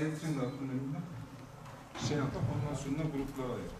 getirin de akın önüne. Şey yapıp ondan sonra gruplara ayır.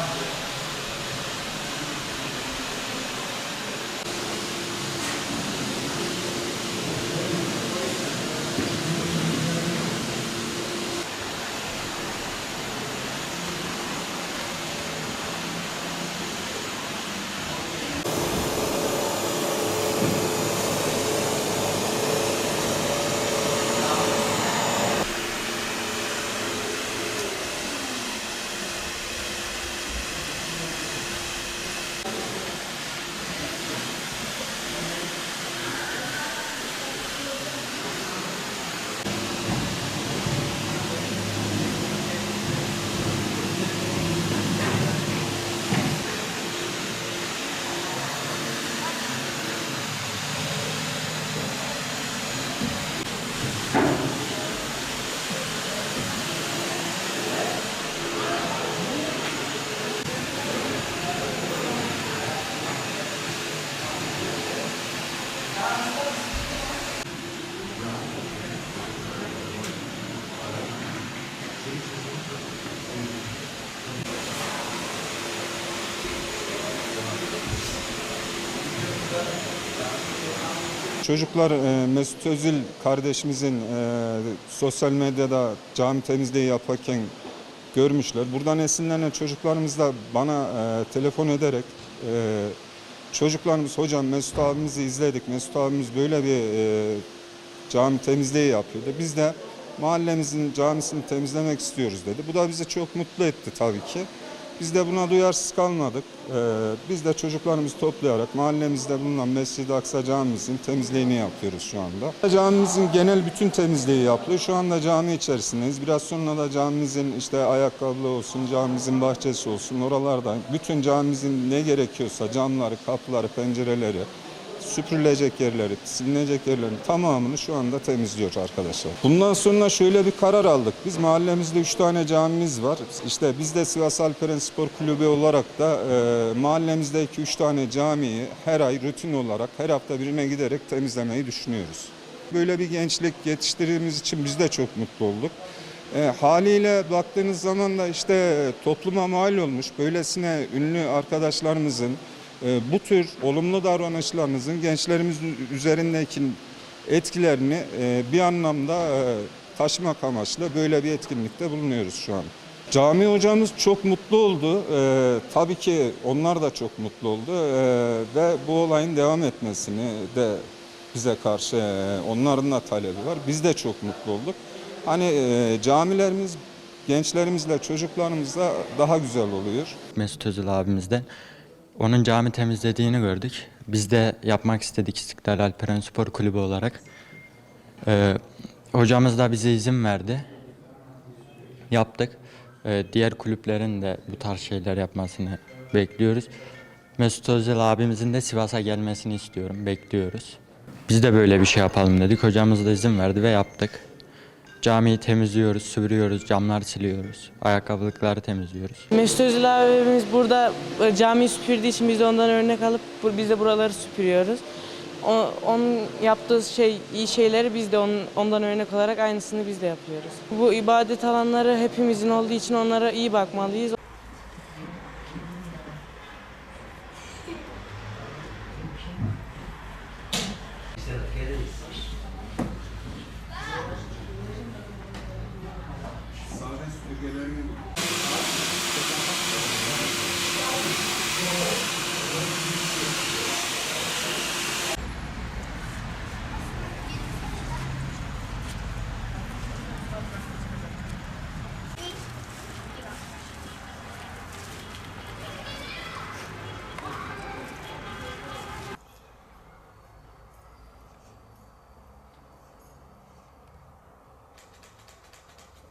around it. Çocuklar e, Mesut Özil kardeşimizin e, sosyal medyada cami temizliği yaparken görmüşler. Buradan esinlenen çocuklarımız da bana e, telefon ederek çocuklarımız hocam Mesut abimizi izledik. Mesut abimiz böyle bir cami temizliği yapıyordu. Biz de mahallemizin camisini temizlemek istiyoruz dedi. Bu da bizi çok mutlu etti tabii ki. Biz de buna duyarsız kalmadık. Ee, biz de çocuklarımızı toplayarak mahallemizde bulunan Mescid-i Aksa Camimizin temizliğini yapıyoruz şu anda. Camimizin genel bütün temizliği yapılıyor. Şu anda cami içerisindeyiz. Biraz sonra da camimizin işte ayakkabılı olsun, camimizin bahçesi olsun oralarda bütün camimizin ne gerekiyorsa camları, kapıları, pencereleri, süpürülecek yerleri, silinecek yerlerin tamamını şu anda temizliyor arkadaşlar. Bundan sonra şöyle bir karar aldık. Biz mahallemizde 3 tane camimiz var. İşte biz de Sivas Alperen Spor Kulübü olarak da e, mahallemizdeki 3 tane camiyi her ay rutin olarak her hafta birine giderek temizlemeyi düşünüyoruz. Böyle bir gençlik yetiştirdiğimiz için biz de çok mutlu olduk. E, haliyle baktığınız zaman da işte topluma mal olmuş böylesine ünlü arkadaşlarımızın bu tür olumlu davranışlarınızın gençlerimiz üzerindeki etkilerini e, bir anlamda e, taşımak amaçlı böyle bir etkinlikte bulunuyoruz şu an. Cami hocamız çok mutlu oldu. E, tabii ki onlar da çok mutlu oldu E, ve bu olayın devam etmesini de bize karşı e, onların da talebi var. Biz de çok mutlu olduk. Hani e, camilerimiz gençlerimizle çocuklarımızla daha güzel oluyor. Mesut Özil abimizden. Onun cami temizlediğini gördük. Biz de yapmak istedik İstiklal Alperen Spor Kulübü olarak. Ee, hocamız da bize izin verdi. Yaptık. Ee, diğer kulüplerin de bu tarz şeyler yapmasını bekliyoruz. Mesut Özil abimizin de Sivas'a gelmesini istiyorum, bekliyoruz. Biz de böyle bir şey yapalım dedik. Hocamız da izin verdi ve yaptık. Camiyi temizliyoruz, süpürüyoruz, camları siliyoruz, ayakkabılıkları temizliyoruz. Mesut Özil abimiz burada e, camiyi süpürdüğü için biz de ondan örnek alıp biz de buraları süpürüyoruz. O, onun yaptığı şey iyi şeyleri biz de onun, ondan örnek olarak aynısını biz de yapıyoruz. Bu ibadet alanları hepimizin olduğu için onlara iyi bakmalıyız.